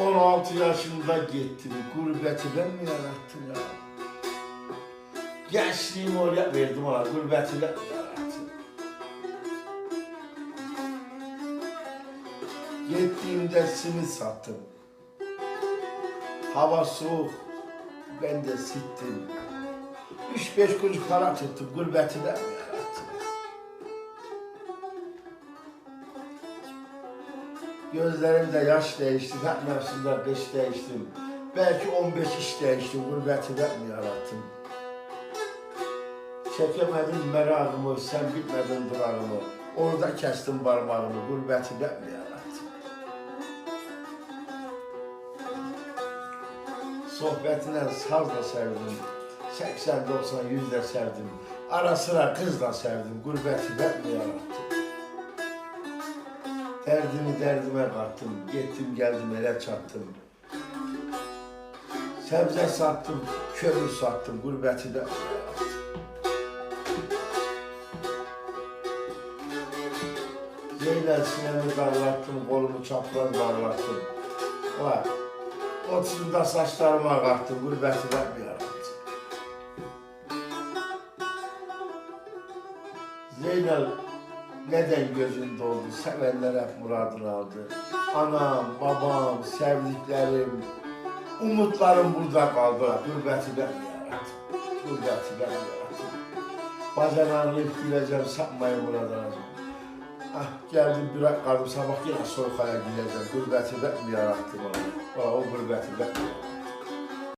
16 yaşında gittim. Gurbeti ben mi yarattım ya? Gençliğimi oraya verdim ona. Gurbeti ben mi yarattım? Gittiğimde simit sattım. Hava soğuk. Ben de sittim. Üç beş kuruş para tuttum. Gurbeti ben mi yarattım? Gözlerimde yaş değişti, hep mevsimde kış değiştim. Belki 15 iş değiştim, gurbeti ben mi yarattım? Çekemedim merakımı, sen bitmedin durağımı. Orada kestim parmağımı, gurbeti ben mi yarattım? Sohbetine saz da sevdim. 80, 90, 100 de sevdim. Ara sıra kız da sevdim, gurbeti ben mi yarattım? Derdimi derdime kattım, gittim geldim ele çattım. Sebze sattım, kömür sattım, gurbeti de Zeynel sinemi darlattım, kolumu çapraz darlattım. Bak, otuzunda saçlarıma kattım, gurbeti de bir yarattım. Zeynel neden gözün doldu? Sevenler hep muradını aldı. Anam, babam, sevdiklerim, umutlarım burada kaldı. Gurbeti ben yarattım. Gurbeti ben yarattım. Bazen ağrıyıp güleceğim, sapmayın buradan. Ah geldim bırak kaldım sabah yine soykaya gideceğim. Gurbeti ben mi yarattım onu? O gurbeti ben mi yarattım?